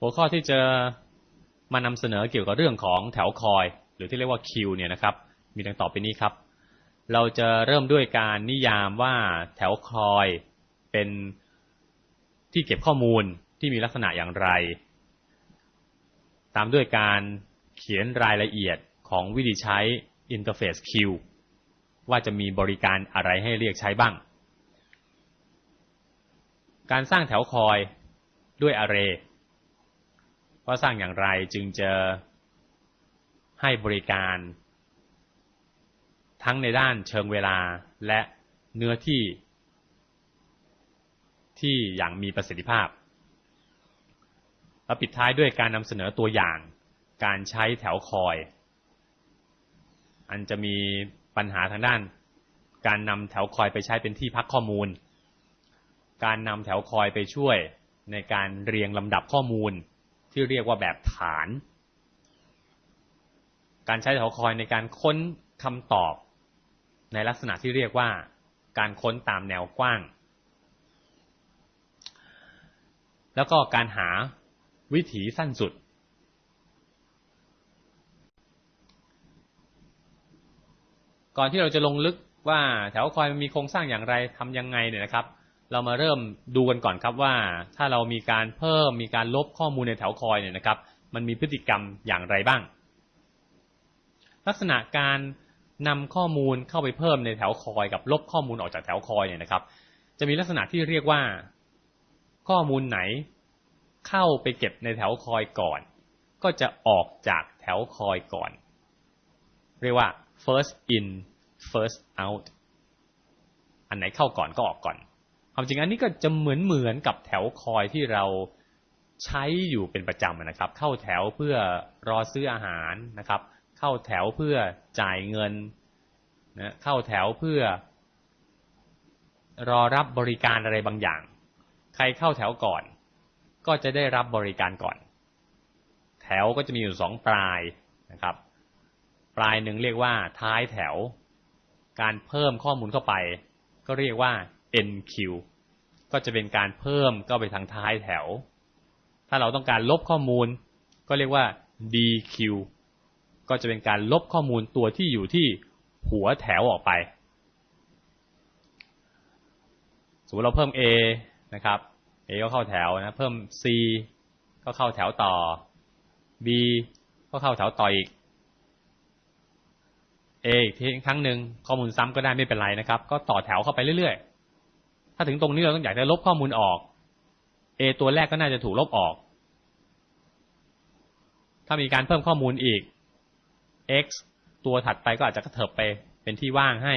หัวข้อที่จะมานำเสนอเกี่ยวกับเรื่องของแถวคอย หรือที่เรียกว่าคิวเนี่ยนะครับ มีดังต่อไปนี้ครับ เราจะเริ่มด้วยการนิยามว่าแถวคอยเป็นที่เก็บข้อมูลที่มีลักษณะอย่างไร ตามด้วยการเขียนรายละเอียดของวิธีใช้ Interface Queue ว่าจะมีบริการอะไรให้เรียกใช้บ้าง การสร้างแถวคอยด้วย Array ว่าสร้างอย่างไรจึงจะให้บริการ ทั้งในด้านเชิงเวลาและเนื้อที่ ที่อย่างมีประสิทธิภาพ แล้วปิดท้ายด้วยการนำเสนอตัวอย่างการใช้แถวคอย อันจะมีปัญหาทางด้าน การนำแถวคอยไปใช้เป็นที่พักข้อมูล การนำแถวคอยไปช่วยในการเรียงลำดับข้อมูล ที่เรียกว่าแบบฐาน การใช้แถวคอยในการค้นคำตอบ ในลักษณะที่เรียกว่าการค้นตามแนวกว้าง แล้วก็การหาวิถีสั้นสุด ก่อนที่เราจะลงลึกว่าแถวคอยมันมีโครงสร้างอย่างไรทำยังไงเนี่ยนะครับ เรามาเริ่มดูกันก่อนครับว่า ถ้าเรามีการเพิ่มมีการลบข้อมูลในแถวคอยเนี่ยนะครับ มันมีพฤติกรรมอย่างไรบ้าง ลักษณะการนำข้อมูลเข้าไปเพิ่มในแถวคอย กับลบข้อมูลออกจากแถวคอยเนี่ยนะครับ จะมีลักษณะที่เรียกว่า ข้อมูลไหน เข้าไปเก็บในแถวคอยก่อน ก็จะออกจากแถวคอยก่อน เรียกว่า first in first out อันไหนเข้าก่อนก็ออกก่อน ความจริงอันนี้ก็จะเหมือนเหมือนกับแถวคอยที่เราใช้อยู่เป็นประจำนะครับ เข้าแถวเพื่อรอซื้ออาหารนะครับ เข้าแถวเพื่อจ่ายเงินนะเข้าแถวเพื่อ รอรับบริการอะไรบางอย่าง ใครเข้าแถวก่อน ก็จะได้รับบริการก่อน แถวก็จะมีอยู่สองปลายนะครับ ปลายหนึ่งเรียกว่าท้ายแถว การเพิ่มข้อมูลเข้าไป ก็เรียกว่า NQ ก็จะเป็นการเพิ่มก็ไปทางท้ายแถว ถ้าเราต้องการลบข้อมูล ก็เรียกว่า DQ ก็จะเป็นการลบข้อมูลตัวที่อยู่ที่หัวแถวออกไป สมมติเราเพิ่ม A นะครับ A ก็เข้าแถวนะ เพิ่ม C ก็เข้าแถวต่อ B ก็เข้าแถวต่ออีก A อีกทีครั้งหนึ่งข้อมูลซ้ำก็ได้ไม่เป็นไรนะครับ ก็ต่อแถวเข้าไปเรื่อยๆ ถ้าถึงตรงนี้เราต้องอยากจะลบข้อมูลออก A ตัวแรกก็น่าจะถูกลบออก ถ้ามีการเพิ่มข้อมูลอีก X ตัวถัดไปก็อาจจะกระเถิบไปเป็นที่ว่างให้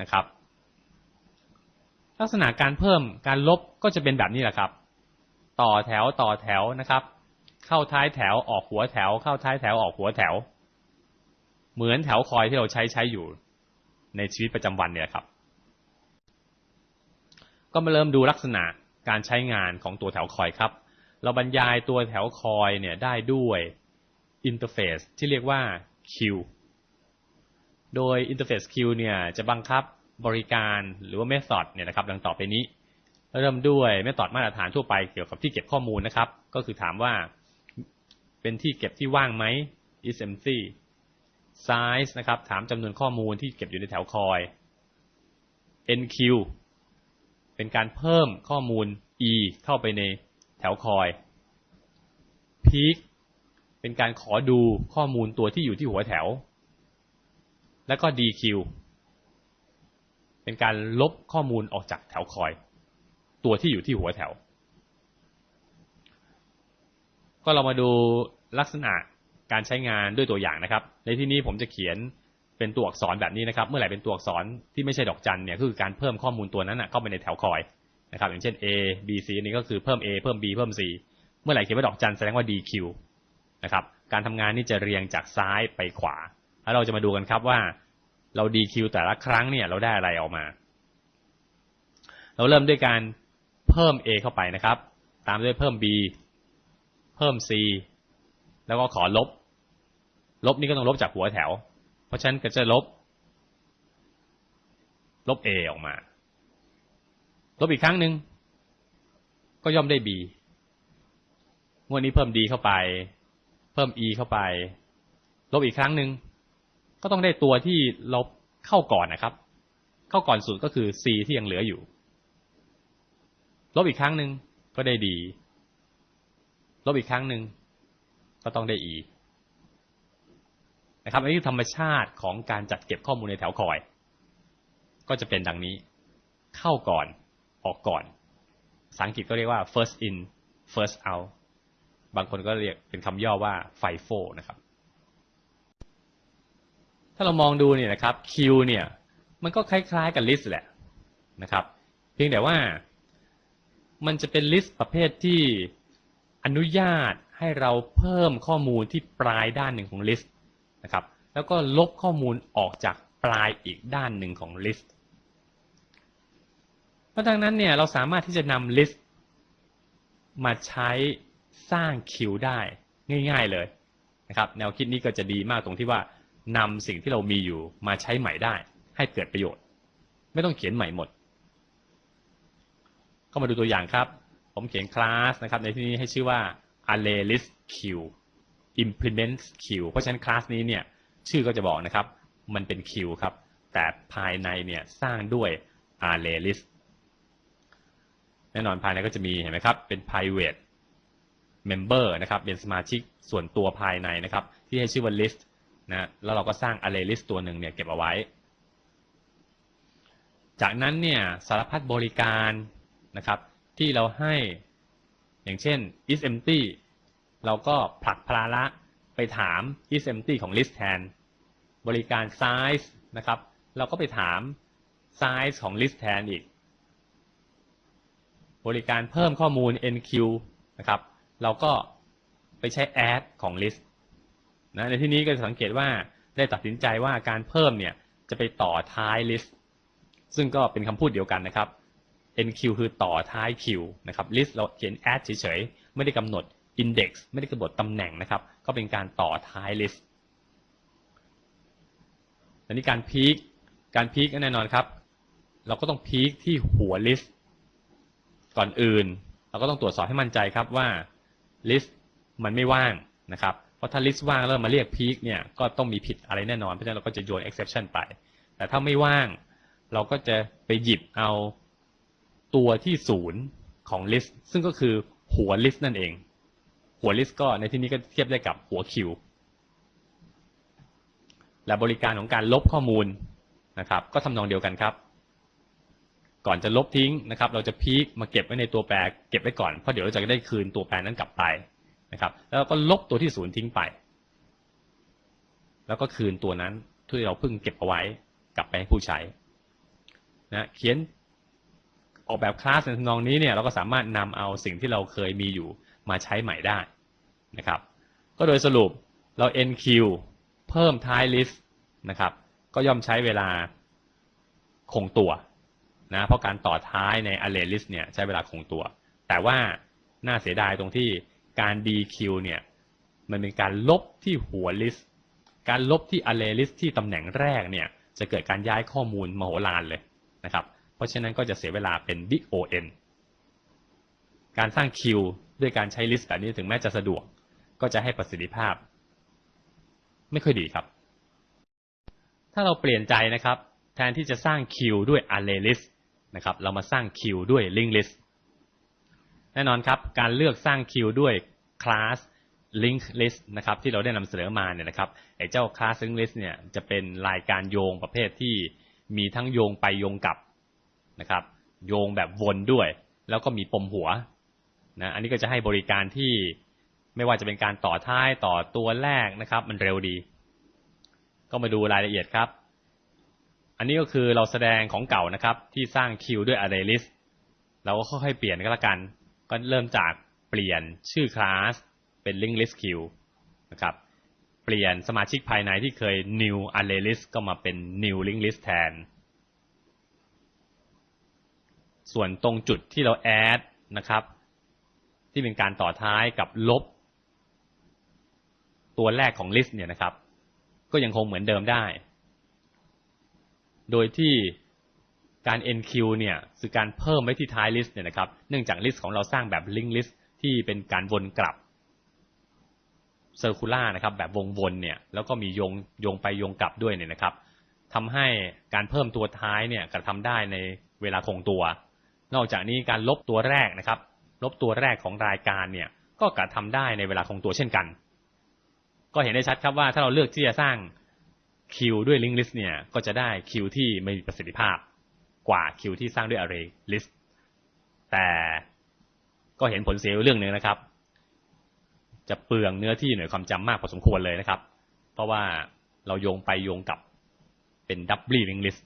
นะครับ ลักษณะการเพิ่มการลบก็จะเป็นแบบนี้แหละครับ ต่อแถวต่อแถวนะครับ เข้าท้ายแถวออกหัวแถว เข้าท้ายแถวออกหัวแถว เหมือนแถวคอยที่เราใช้ใช้อยู่ในชีวิตประจำวันเนี่ยครับ ก็มาเริ่มดูลักษณะการใช้งานของตัวแถวคอยครับ เราบรรยายตัวแถวคอยเนี่ยได้ด้วยอินเทอร์เฟซที่เรียกว่า Q โดย Interface Queue เนี่ยจะบังคับบริการหรือว่า Method เนี่ยนะครับดังต่อไปนี้ เริ่มด้วย Method มาตรฐานทั่วไปเกี่ยวกับที่เก็บข้อมูลนะครับ ก็คือถามว่าเป็นที่เก็บที่ว่างไหม is empty size นะครับ ถามจำนวนข้อมูลที่เก็บอยู่ในแถวคอย NQ เป็นการเพิ่มข้อมูล E เข้าไปในแถวคอย Peak เป็นการขอดูข้อมูลตัวที่อยู่ที่หัวแถว แล้วก็ DQ เป็นการลบข้อมูลออกจากแถวคอย ตัวที่อยู่ที่หัวแถว ก็เรามาดูลักษณะการใช้งานด้วยตัวอย่างนะครับ ในที่นี้ผมจะเขียน เป็นตัวอักษรแบบนี้นะครับ เมื่อไหร่เป็นตัวอักษรที่ไม่ใช่ดอกจันเนี่ยคือการเพิ่มข้อมูลตัวนั้นเข้าไปในแถวคอยนะครับ อย่างเช่น A B C นี่ก็คือเพิ่ม A เพิ่ม B เพิ่ม C เมื่อไหร่เขียนว่าดอกจันแสดงว่า DQ นะครับการทำงานนี่จะเรียงจากซ้ายไปขวา แล้วเราจะมาดูกันครับว่าเรา DQ แต่ละครั้งเนี่ยเราได้อะไรออกมา เราเริ่มด้วยการเพิ่ม A เข้าไปนะครับ ตามด้วยเพิ่ม B เพิ่ม C แล้วก็ขอลบ ลบนี่ก็ต้องลบจากหัวแถว ราะฉะนั้นก็จะลบ ลบ A ออกมา ลบอีกครั้งหนึ่งก็ย่อมได้ B งวดนี้เพิ่ม d เข้าไป เพิ่ม e เข้าไป ลบอีกครั้งหนึ่งก็ต้องได้ตัวที่เราเข้าก่อนนะครับ เข้าก่อนสุดก็คือ c ที่ยังเหลืออยู่ ลบอีกครั้งหนึ่งก็ได้ d ลบอีกครั้งหนึ่งก็ต้องได้ e นะครับอันนี้ธรรมชาติของการจัดเก็บข้อมูลในแถวคอย ก็จะเป็นดังนี้ เข้าก่อนออกก่อนภาษาอังกฤษก็เรียกว่า first in first out บางคนก็เรียกเป็นคำย่อว่า FIFO นะครับ ถ้าเรามองดูเนี่ยนะครับ Q เนี่ย มันก็คล้ายๆกับ list แหละนะครับ เพียงแต่ว่ามันจะเป็น list ประเภทที่อนุญาตให้เราเพิ่มข้อมูลที่ปลายด้านหนึ่งของ list นะครับ แล้วก็ลบข้อมูลออกจากปลายอีกด้านหนึ่งของ list เพราะดังนั้นเนี่ยเราสามารถที่จะนำ list มาใช้สร้างคิวได้ง่ายๆเลยนะครับ แนวคิดนี้ก็จะดีมากตรงที่ว่านำสิ่งที่เรามีอยู่มาใช้ใหม่ได้ ให้เกิดประโยชน์ ไม่ต้องเขียนใหม่หมด ก็มาดูตัวอย่างครับ ผมเขียนคลาสนะครับ ในที่นี้ให้ชื่อว่า array list queue implement queue เพราะฉะนั้นคลาสนี้เนี่ยชื่อก็จะบอกนะครับ มันเป็น queue ครับ แต่ภายในเนี่ยสร้างด้วย array list แน่นอนภายในก็จะมีเห็นไหมครับ เป็น private member นะครับ เป็นสมาชิกส่วนตัวภายในนะครับ ที่ให้ชื่อว่า list นะแล้วเราก็สร้าง array list ตัวหนึ่งเนี่ยเก็บเอาไว้ จากนั้นเนี่ยสารพัดบริการนะครับ ที่เราให้อย่างเช่น is empty เราก็ผลักภาระไปถาม is empty ของ list แทน บริการ size นะครับ เราก็ไปถาม size ของ list แทนอีก บริการเพิ่มข้อมูล NQ นะครับ เราก็ไปใช้ add ของ list นะในที่นี้ก็จะสังเกตว่าได้ตัดสินใจว่าการเพิ่มเนี่ยจะไปต่อท้าย list ซึ่งก็เป็นคำพูดเดียวกันนะครับ NQ คือต่อท้าย Q นะครับ list เราเขียน add เฉยๆ ไม่ได้กำหนด index ไม่ได้กำหนดตำแหน่งนะครับ ก็เป็นการต่อท้าย list อันนี้การพีคการพีคแน่นอนครับ เราก็ต้องพีคที่หัว list ก่อนอื่น เราก็ต้องตรวจสอบให้มั่นใจครับว่า list มันไม่ว่างนะครับเพราะถ้า list ว่างแล้วมาเรียก peak เนี่ยก็ต้องมีผิดอะไรแน่นอนเพราะฉะนั้นเราก็จะโยน exception ไป แต่ถ้าไม่ว่าง เราก็จะไปหยิบเอาตัวที่ศูนย์ของ list ซึ่งก็คือหัว list นั่นเอง หัว list ก็ในที่นี้ก็เทียบได้กับหัว Q และบริการของการลบข้อมูลนะครับ ก็ทำนองเดียวกันครับ ก่อนจะลบทิ้งนะครับ เราจะพีคมาเก็บไว้ในตัวแปรเก็บไว้ก่อนเพราะเดี๋ยวเราจะได้คืนตัวแปรนั้นกลับไปนะครับ แล้วก็ลบตัวที่ศูนย์ทิ้งไป แล้วก็คืนตัวนั้นที่เราเพิ่งเก็บเอาไว้กลับไปให้ผู้ใช้นะเขียนออกแบบคลาสในทำนองนี้เนี่ยเราก็สามารถนำเอาสิ่งที่เราเคยมีอยู่มาใช้ใหม่ได้ นะครับ ก็โดยสรุปเรา NQ เพิ่มท้าย list นะครับ ก็ย่อมใช้เวลาคงตัวนะเพราะการต่อท้ายใน array list เนี่ยใช้เวลาคงตัว แต่ว่าน่าเสียดายตรงที่การ DQ เนี่ยมันเป็นการลบที่หัว list การลบที่ array list ที่ตำแหน่งแรกเนี่ยจะเกิดการย้ายข้อมูลมโหฬารเลยนะครับ เพราะฉะนั้นก็จะเสียเวลาเป็น big O N การสร้างคิวด้วยการใช้ list แบบนี้ถึงแม้จะสะดวก ก็จะให้ประสิทธิภาพ ไม่ค่อยดีครับ ถ้าเราเปลี่ยนใจนะครับ แทนที่จะสร้างคิวด้วย array list นะครับ เรามาสร้างคิวด้วย link list แน่นอนครับ การเลือกสร้างคิวด้วย class link list นะครับที่เราได้นำเสนอมาเนี่ยนะครับไอ้เจ้า class link list เนี่ยจะเป็นรายการโยงประเภทที่มีทั้งโยงไปโยงกลับนะครับ โยงแบบวนด้วย แล้วก็มีปมหัวนะอันนี้ก็จะให้บริการที่ ไม่ว่าจะเป็นการต่อท้ายต่อตัวแรกนะครับ มันเร็วดี ก็มาดูรายละเอียดครับ อันนี้ก็คือเราแสดงของเก่านะครับ ที่สร้างคิวด้วย array list เราก็ค่อยๆเปลี่ยนก็แล้วกัน ก็เริ่มจากเปลี่ยนชื่อคลาสเป็น link list queue นะครับเปลี่ยนสมาชิกภายในที่เคย new array list ก็มาเป็น new link list แทน ส่วนตรงจุดที่เรา add นะครับ ที่เป็นการต่อท้ายกับลบ ตัวแรกของ list เนี่ยนะครับ ก็ยังคงเหมือนเดิมได้ โดยที่การ NQ เนี่ยคือการเพิ่มไว้ที่ท้าย list เนี่ยนะครับ เนื่องจาก list ของเราสร้างแบบ link list ที่เป็นการวนกลับเซอร์คูล่านะครับ แบบวงวนเนี่ย แล้วก็มีโยงโยงไปโยงกลับด้วยเนี่ยนะครับทำให้การเพิ่มตัวท้ายเนี่ยกระทำได้ในเวลาคงตัว นอกจากนี้การลบตัวแรกนะครับ ลบตัวแรกของรายการเนี่ย ก็กระทำได้ในเวลาคงตัวเช่นกัน ก็เห็นได้ชัดครับว่าถ้าเราเลือกที่จะสร้างคิวด้วย link list เนี่ยก็จะได้คิวที่มีประสิทธิภาพกว่าคิวที่สร้างด้วย array list แต่ก็เห็นผลเสียเรื่องหนึ่งนะครับ จะเปลืองเนื้อที่หน่วยความจำมากพอสมควรเลยนะครับ เพราะว่าเราโยงไปโยงกลับเป็น doubly linked list